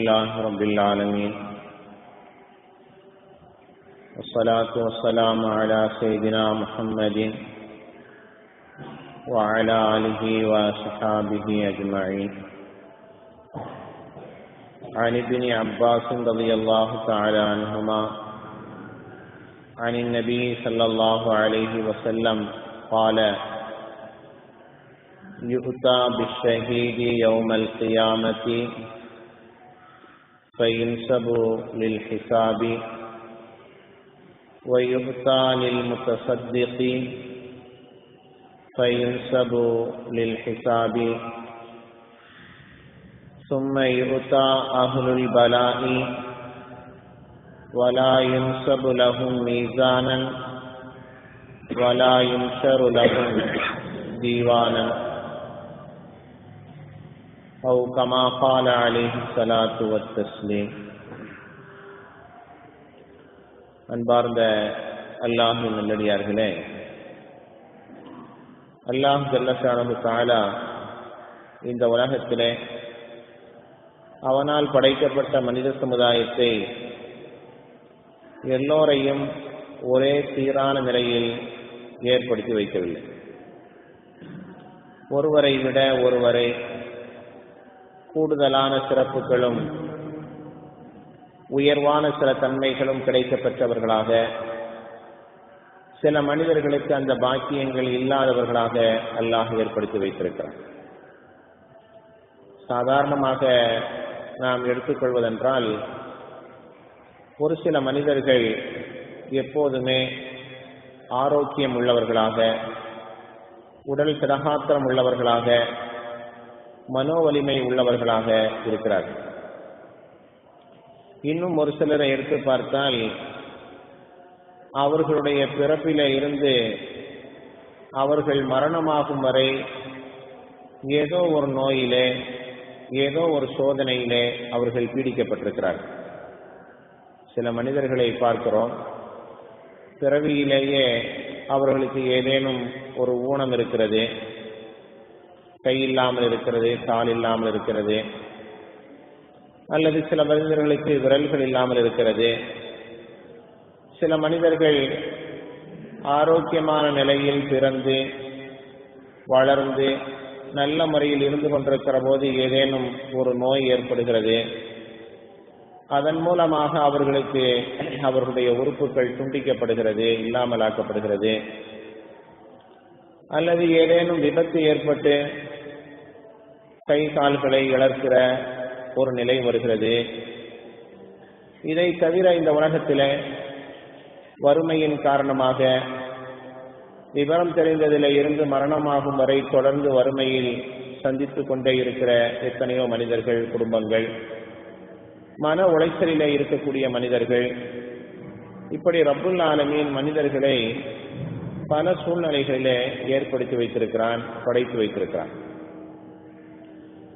لله رب العالمين والصلاة والسلام على سيدنا محمد وعلى آله وصحابه أجمعين. عن ابن عباس رضي الله تعالى عنهما عن النبي صلى الله عليه وسلم قال يؤتى بالشهيد يوم القيامة فينسب للحساب ويؤتى للمتصدق فينسب للحساب ثم يؤتى أهل البلاء ولا ينسب لهم ميزانا ولا ينشر لهم ديوانا أو كما قال عليه الصلاة والتسليم அன்பார்ந்த அல்லாஹின் நல்லடியார்களே அல்லாஹ் ஜல்லஷானு தாலா இந்த உலகத்திலே அவனால் படைக்கப்பட்ட மனித சமுதாயத்தை எல்லோரையும் ஒரே சீரான நிலையில் ஏற்படுத்தி வைக்கவில்லை ஒருவரை விட ஒருவரை கூடுதலான சிறப்புகளும் உயர்வான சில தன்மைகளும் கிடைக்க பெற்றவர்களாக சில மனிதர்களுக்கு அந்த பாக்கியங்கள் இல்லாதவர்களாக அல்லாஹ் ஏற்படுத்தி வைத்திருக்கிறார் சாதாரணமாக நாம் எடுத்துக்கொள்வதென்றால் ஒரு சில மனிதர்கள் எப்போதுமே ஆரோக்கியம் உள்ளவர்களாக உடல் திடகாத்திரம் உள்ளவர்களாக மனோ வலிமை உள்ளவர்களாக இருக்கிறார்கள். இன்னும் ஒரு சிலரை எடுத்து பார்த்தால் அவர்களுடைய பிறப்பில இருந்து அவர்கள் மரணமாகும் வரை ஏதோ ஒரு நோயிலே ஏதோ ஒரு சோதனையிலே அவர்கள் பீடிக்கப்பட்டிருக்கிறார்கள். சில மனிதர்களை பார்க்கிறோம். பிறவியிலேயே அவர்களுக்கு ஏதேனும் ஒரு ஊனம் இருக்கிறது. கை இல்லாமல் இருக்கிறது கால் இல்லாமல் இருக்கிறது அல்லது சில மனிதர்களுக்கு விரல்கள் இல்லாமல் இருக்கிறது. சில மனிதர்கள் ஆரோக்கியமான நிலையில் பிறந்து வளர்ந்து நல்ல முறையில் இருந்து கொண்டிருக்கிற போது ஏதேனும் ஒரு நோய் ஏற்படுகிறது. அதன் மூலமாக அவர்களுக்கு அவர்களுடைய உறுப்புகள் துண்டிக்கப்படுகிறது இல்லாமலாக்கப்படுகிறது. அல்லது ஏதேனும் விபத்து ஏற்பட்டு கை கால்களை இழக்கிற ஒரு நிலை வருகிறது. இதை தவிர இந்த உலகத்தில் வறுமையின் காரணமாக விவரம் தெரிந்ததில் இருந்து மரணமாகும் வரை தொடர்ந்து வறுமையில் சந்தித்துக் கொண்டே இருக்கிற எத்தனையோ மனிதர்கள் குடும்பங்கள் மன உளைச்சலிலே இருக்கக்கூடிய மனிதர்கள் இப்படி ரப்புல் ஆலமியின் மனிதர்களை பல சூழ்நிலைகளிலே ஏற்படுத்தி வைத்திருக்கிறான் படைத்து வைத்திருக்கிறான்.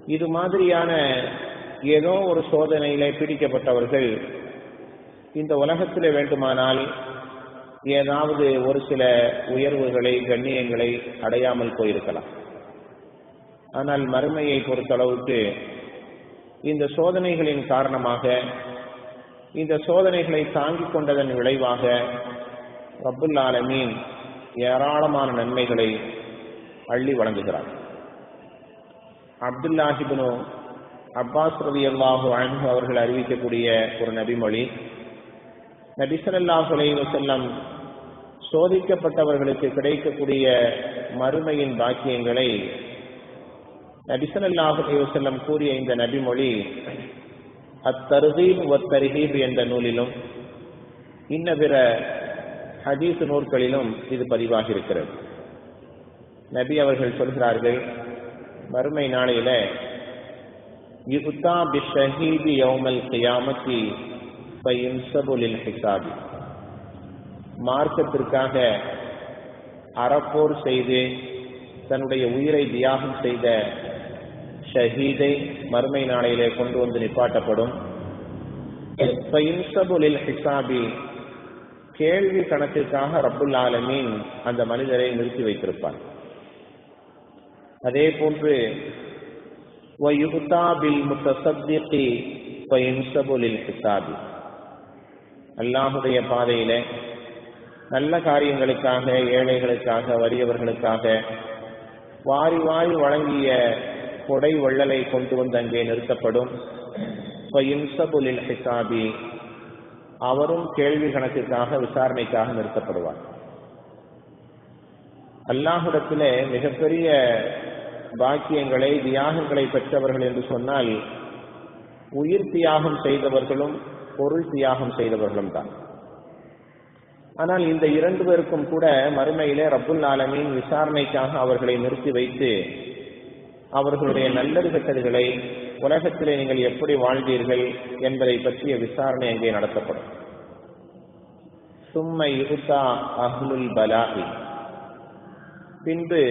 இது மாதிரியான ஏதோ ஒரு சோதனையிலே பிடிக்கப்பட்டவர்கள் இந்த உலகத்தில் வேண்டுமானால் ஏதாவது ஒரு சில உயர்வுகளை கண்ணியங்களை அடையாமல் போயிருக்கலாம். ஆனால் மறுமையை பொறுத்தளவுக்கு இந்த சோதனைகளின் காரணமாக இந்த சோதனைகளை தாங்கிக் கொண்டதன் விளைவாக ரபுல் ஆலமீன் ஏராளமான நன்மைகளை அள்ளி வழங்குகிறார். அப்துல்லாஹிபினு அப்பாஸ் ரவி அல்லாஹு அன்பு அவர்கள் அறிவிக்கக்கூடிய ஒரு நபிமொழி. நபிசல்லாஹ் செல்லம் சோதிக்கப்பட்டவர்களுக்கு கிடைக்கக்கூடிய மறுமையின் பாக்கியங்களை நபிசல்லாஹ் செல்லம் கூறிய இந்த நபிமொழி அத்தருகீப் ஒத்தருகீப் என்ற நூலிலும் இன்ன பிற ஹதீஸ் நூல்களிலும் இது பதிவாகி இருக்கிறது நபி அவர்கள் சொல்கிறார்கள் மறுமை நாளையில யுக்தா பிஷஹீதி யௌமல் கியாமத்தி பயின்சபுலில் ஹிசாபி மார்க்கத்திற்காக அறப்போர் செய்து தன்னுடைய உயிரை தியாகம் செய்த ஷஹீதை மறுமை நாளையிலே கொண்டு வந்து நிப்பாட்டப்படும். பயின்சபுலில் ஹிசாபி கேள்வி கணக்கிற்காக ரப்புல் ஆலமீன் அந்த மனிதரை நிறுத்தி வைத்திருப்பார். அதே போன்று وَيُؤْتَى بِالْمُتَصَدِّقِ ஃபயின்சபுலில் ஹிசாபி அல்லாஹுடைய பாதையிலே நல்ல காரியங்களுக்காக ஏழைகளுக்காக வறியவர்களுக்காக வாரி வாரி வழங்கிய கொடை வள்ளலை கொண்டு வந்து அங்கே நிறுத்தப்படும் ஃபயின்சபுலில் ஹிசாபி அவரும் கேள்வி கணக்குக்காக விசாரணைக்காக நிறுத்தப்படுவார் அல்லாஹிடத்திலே மிகப்பெரிய பாக்கியங்களை தியாகங்களை பெற்றவர்கள் என்று சொன்னால் உயிர் தியாகம் செய்தவர்களும் பொருள் தியாகம் செய்தவர்களும் தான். ஆனால் இந்த இரண்டு பேருக்கும் கூட மறுமையிலே ரப்புல் ஆலமின் விசாரணைக்காக அவர்களை நிறுத்தி வைத்து அவர்களுடைய நல்லது கெட்டதுகளை உலகத்திலே நீங்கள் எப்படி வாழ்ந்தீர்கள் என்பதை பற்றிய விசாரணை அங்கே நடத்தப்படும். சும்மை யுகுத்தா அஹ்லுல் பலாஹி. பின்பு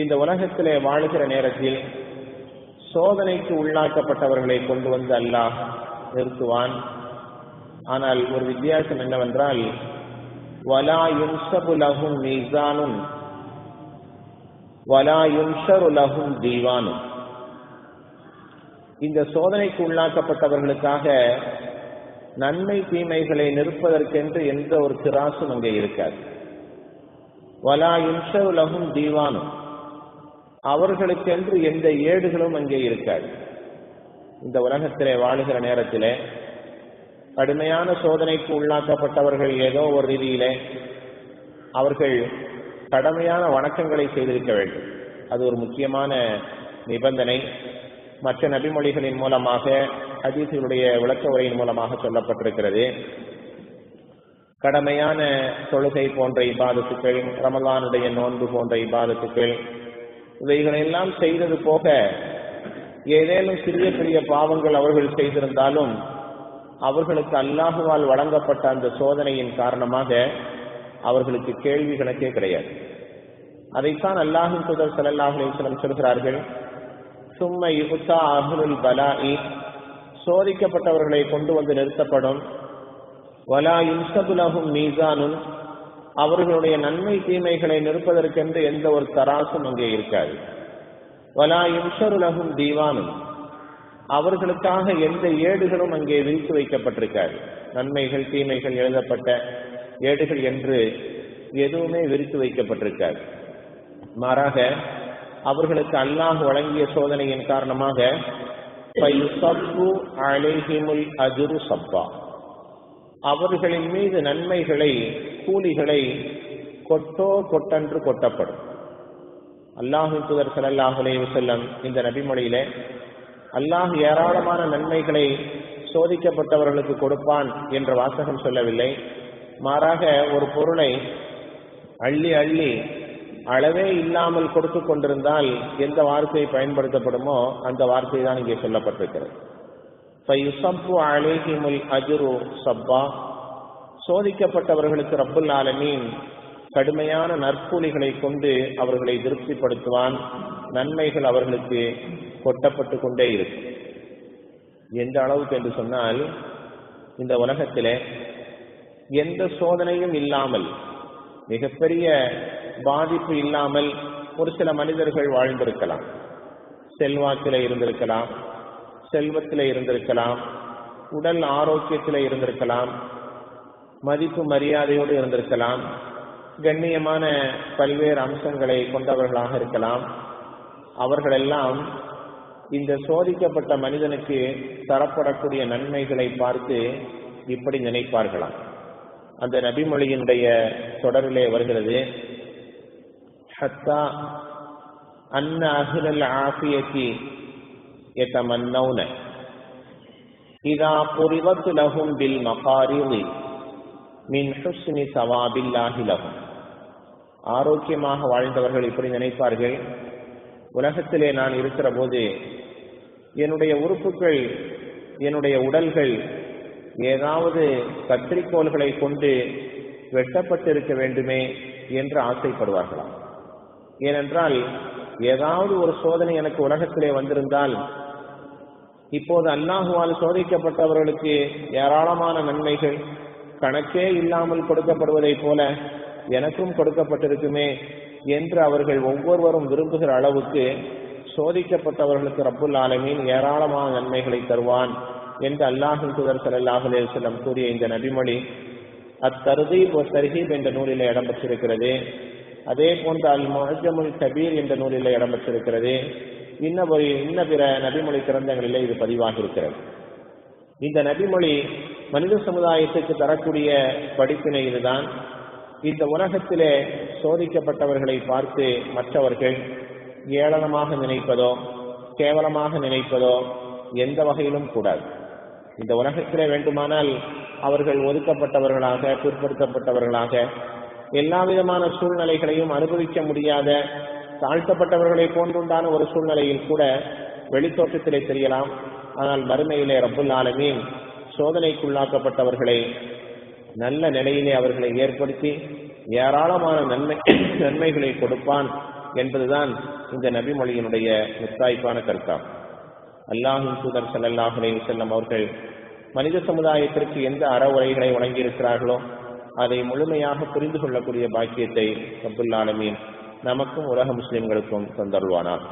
இந்த உலகத்திலே வாழுகிற நேரத்தில் சோதனைக்கு உள்ளாக்கப்பட்டவர்களை கொண்டு வந்து அல்லாஹ் நிறுத்துவான். ஆனால் ஒரு வித்தியாசம் என்னவென்றால் வலா யுன்சபு லஹும் மீசானும் வலா யுன்ஷரு தீவானும் இந்த சோதனைக்கு உள்ளாக்கப்பட்டவர்களுக்காக நன்மை தீமைகளை நிற்பதற்கென்று எந்த ஒரு திராசும் அங்கே இருக்காது. வலா யுன்ஷரு லஹும் தீவானும் அவர்களுக்கென்று எந்த ஏடுகளும் அங்கே இருக்காது. இந்த உலகத்திலே வாழுகிற நேரத்திலே கடுமையான சோதனைக்கு உள்ளாக்கப்பட்டவர்கள் ஏதோ ஒரு ரீதியிலே அவர்கள் கடமையான வணக்கங்களை செய்திருக்க வேண்டும். அது ஒரு முக்கியமான நிபந்தனை. மற்ற நபிமொழிகளின் மூலமாக ஹதீசுகளுடைய விளக்க உரையின் மூலமாக சொல்லப்பட்டிருக்கிறது. கடமையான தொழுகை போன்ற இபாதத்துக்கள் ரமலானுடைய நோன்பு போன்ற இபாதத்துக்கள் இவைகளெல்லாம் செய்தது போக ஏதேனும் சிறிய பெரிய பாவங்கள் அவர்கள் செய்திருந்தாலும் அவர்களுக்கு அல்லாஹுவால் வழங்கப்பட்ட அந்த சோதனையின் காரணமாக அவர்களுக்கு கேள்வி கணக்கே கிடையாது. அதைத்தான் அல்லாஹின் சுதர் சல்லாஹ் அலிஸ்லம் சொல்கிறார்கள் சும்மை யுகுத்தா அகுல் பலாயி சோதிக்கப்பட்டவர்களை கொண்டு வந்து நிறுத்தப்படும் வலா இன்சபுலகும் மீசானும் அவர்களுடைய நன்மை தீமைகளை நிற்பதற்கென்று எந்த ஒரு தராசும் அங்கே இருக்காது. வலா இம்சருலகும் தீவானும் அவர்களுக்காக எந்த ஏடுகளும் அங்கே விரித்து வைக்கப்பட்டிருக்காது. நன்மைகள் தீமைகள் எழுதப்பட்ட ஏடுகள் என்று எதுவுமே விரித்து வைக்கப்பட்டிருக்காது. மாறாக அவர்களுக்கு அல்லாஹ் வழங்கிய சோதனையின் காரணமாக அலைஹிமுல் அஜுரு சப்பா அவர்களின் மீது நன்மைகளை கூலிகளை கொட்டோ கொட்டன்று கொட்டப்படும். அல்லாஹு தூதர் சல்லாஹ் செல்லம் இந்த நபிமொழியில அல்லாஹ் ஏராளமான நன்மைகளை சோதிக்கப்பட்டவர்களுக்கு கொடுப்பான் என்ற வாசகம் சொல்லவில்லை. மாறாக ஒரு பொருளை அள்ளி அள்ளி அளவே இல்லாமல் கொடுத்து கொண்டிருந்தால் எந்த வார்த்தை பயன்படுத்தப்படுமோ அந்த வார்த்தை தான் இங்கே சொல்லப்பட்டிருக்கிறது. அஜுரு சப்பா சோதிக்கப்பட்டவர்களுக்கு ரப்புல் ஆலமீன் கடுமையான நற்கூலிகளை கொண்டு அவர்களை திருப்திப்படுத்துவான். நன்மைகள் அவர்களுக்கு கொட்டப்பட்டு கொண்டே இருக்கும். எந்த அளவுக்கு என்று சொன்னால் இந்த உலகத்திலே எந்த சோதனையும் இல்லாமல் மிகப்பெரிய பாதிப்பு இல்லாமல் ஒரு சில மனிதர்கள் வாழ்ந்திருக்கலாம். செல்வாக்கில இருந்திருக்கலாம். செல்வத்தில் இருந்திருக்கலாம் உடல் ஆரோக்கியத்தில் இருந்திருக்கலாம் மதிப்பு மரியாதையோடு இருந்திருக்கலாம் கண்ணியமான பல்வேறு அம்சங்களை கொண்டவர்களாக இருக்கலாம். அவர்களெல்லாம் இந்த சோதிக்கப்பட்ட மனிதனுக்கு தரப்படக்கூடிய நன்மைகளை பார்த்து இப்படி நினைப்பார்களாம். அந்த நபிமொழியினுடைய தொடரிலே வருகிறது. ஹத்தா அன்ன அகிலல் ஆஃபியத்தி يتمنون إذا قربت لهم بالمقارض من حسن ثواب الله لهم ஆரோக்கியமாக வாழ்ந்தவர்கள் இப்படி நினைப்பார்கள் உலகத்திலே நான் இருக்கிற போது என்னுடைய உறுப்புகள் என்னுடைய உடல்கள் ஏதாவது கத்திரிக்கோள்களை கொண்டு வெட்டப்பட்டிருக்க வேண்டுமே என்று ஆசைப்படுவார்களாம் ஏனென்றால் ஏதாவது ஒரு சோதனை எனக்கு உலகத்திலே வந்திருந்தால் இப்போது அல்லாஹுவால் சோதிக்கப்பட்டவர்களுக்கு ஏராளமான நன்மைகள் கணக்கே இல்லாமல் கொடுக்கப்படுவதைப் போல எனக்கும் கொடுக்கப்பட்டிருக்குமே என்று அவர்கள் ஒவ்வொருவரும் விரும்புகிற அளவுக்கு சோதிக்கப்பட்டவர்களுக்கு ரப்புல் ஆலமீன் ஏராளமான நன்மைகளை தருவான் என்று அல்லாஹின் தூதர் ஸல்லல்லாஹு செல்லம் கூறிய இந்த நபிமொழி அத்தருதீப் ஒரு தர்ஹீப் என்ற நூலில் இடம்பெற்றிருக்கிறது. அதே போன்று அல் முஅஜமுல் கபீர் என்ற நூலில் இடம்பெற்றிருக்கிறது. இன்ன இன்ன பிற நபிமொழி கிரந்தங்களிலே இது பதிவாகி இருக்கிறது இந்த நபிமொழி மனித சமுதாயத்துக்கு தரக்கூடிய படிப்பினை இதுதான். இந்த உலகத்திலே சோதிக்கப்பட்டவர்களை பார்த்து மற்றவர்கள் ஏளனமாக நினைப்பதோ கேவலமாக நினைப்பதோ எந்த வகையிலும் கூடாது. இந்த உலகத்திலே வேண்டுமானால் அவர்கள் ஒதுக்கப்பட்டவர்களாக பிற்படுத்தப்பட்டவர்களாக எல்லா விதமான சூழ்நிலைகளையும் அனுபவிக்க முடியாத தாழ்த்தப்பட்டவர்களை போன்றுண்டான ஒரு சூழ்நிலையில் கூட வெளித்தோற்றத்திலே தெரியலாம். ஆனால் மறுமையிலே ரப்புல் ஆலமீன் சோதனைக்குள்ளாக்கப்பட்டவர்களை நல்ல நிலையிலே அவர்களை ஏற்படுத்தி ஏராளமான நன்மை நன்மைகளை கொடுப்பான் என்பதுதான் இந்த நபிமொழியினுடைய முத்தாய்ப்பான கருத்தாகும் அல்லாஹின் தூதர் ஸல்லல்லாஹு செல்லம் அவர்கள் மனித சமுதாயத்திற்கு எந்த அறவுரைகளை வழங்கியிருக்கிறார்களோ அதை முழுமையாக புரிந்து கொள்ளக்கூடிய பாக்கியத்தை ரப்புல் ஆலமீன் நமக்கும் உலக முஸ்லிம்களுக்கும் தந்தருள்வானார்